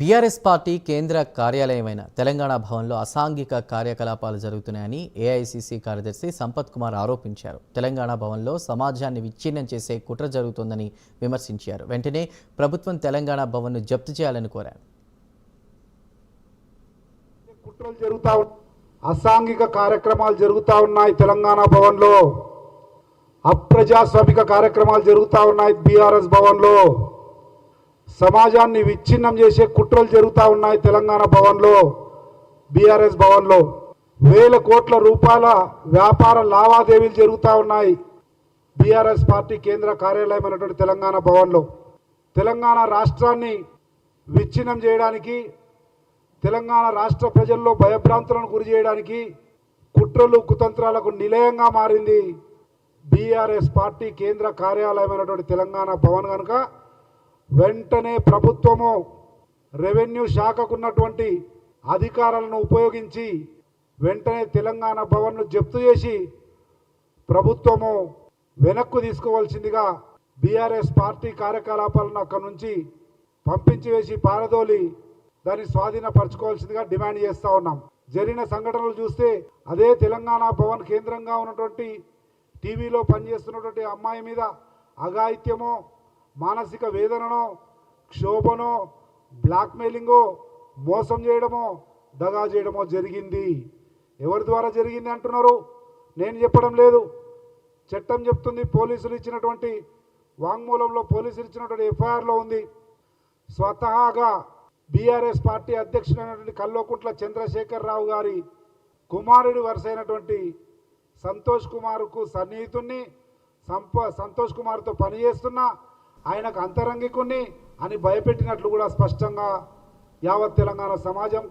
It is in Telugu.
బీఆర్ఎస్ పార్టీ కేంద్ర కార్యాలయమైన తెలంగాణ భవన్లో అసాంఘిక కార్యకలాపాలు జరుగుతున్నాయని ఏఐసిసి కార్యదర్శి సంపత్ కుమార్ ఆరోపించారు. తెలంగాణ భవన్లో సమాజాన్ని విచ్ఛిన్నం చేసే కుట్ర జరుగుతోందని విమర్శించారు. వెంటనే ప్రభుత్వం తెలంగాణ భవన్ను జప్తు చేయాలని కోరారు. కుట్రలు జరుగుతా అసాంఘిక కార్యక్రమాలు జరుగుతూ ఉన్నాయి తెలంగాణ భవన్లో. అప్రజాస్వామిక కార్యక్రమాలు జరుగుతూ ఉన్నాయి బీఆర్ఎస్ భవన్లో. సమాజాన్ని విచ్ఛిన్నం చేసే కుట్రలు జరుగుతూ ఉన్నాయి తెలంగాణ భవన్లో బీఆర్ఎస్ భవన్లో. వేల కోట్ల రూపాయల వ్యాపార లావాదేవీలు జరుగుతూ ఉన్నాయి బీఆర్ఎస్ పార్టీ కేంద్ర కార్యాలయం అయినటువంటి తెలంగాణ భవన్లో. తెలంగాణ రాష్ట్రాన్ని విచ్ఛిన్నం చేయడానికి తెలంగాణ రాష్ట్ర ప్రజల్లో భయభ్రాంతులను గురి చేయడానికి కుట్రలు కుతంత్రాలకు నిలయంగా మారింది బీఆర్ఎస్ పార్టీ కేంద్ర కార్యాలయమైనటువంటి తెలంగాణ భవన్ కనుక వెంటనే ప్రభుత్వము రెవెన్యూ శాఖకున్నటువంటి అధికారాలను ఉపయోగించి వెంటనే తెలంగాణ భవన్ను జప్తు చేసి ప్రభుత్వము వెనక్కు తీసుకోవాల్సిందిగా బీఆర్ఎస్ పార్టీ కార్యకలాపాలను అక్కడి నుంచి పంపించి వేసి పారదోలి దాన్ని స్వాధీనపరచుకోవాల్సిందిగా డిమాండ్ చేస్తూ ఉన్నాం. జరిగిన సంఘటనలు చూస్తే అదే తెలంగాణ భవన్ కేంద్రంగా ఉన్నటువంటి టీవీలో పనిచేస్తున్నటువంటి అమ్మాయి మీద అఘాయిత్యమో మానసిక వేదననో క్షోభనో బ్లాక్మెయిలింగో మోసం చేయడమో దగా చేయడమో జరిగింది. ఎవరి ద్వారా జరిగింది అంటున్నారు? నేను చెప్పడం లేదు. చట్టం చెప్తుంది పోలీసులు ఇచ్చినటువంటి వాంగ్మూలంలో పోలీసులు ఇచ్చినటువంటి ఎఫ్ఐఆర్లో ఉంది. స్వతహాగా బీఆర్ఎస్ పార్టీ అధ్యక్షుడైనటువంటి కల్లోకుంట్ల చంద్రశేఖర్ రావు గారి కుమారుడి వరుసైనటువంటి సంతోష్ కుమార్కు సన్నిహితుణ్ణి సంప సంతోష్ కుమార్తో పనిచేస్తున్న ఆయనకు అంతరంగికుణ్ణి అని భయపెట్టినట్లు కూడా స్పష్టంగా యావత్ తెలంగాణ సమాజం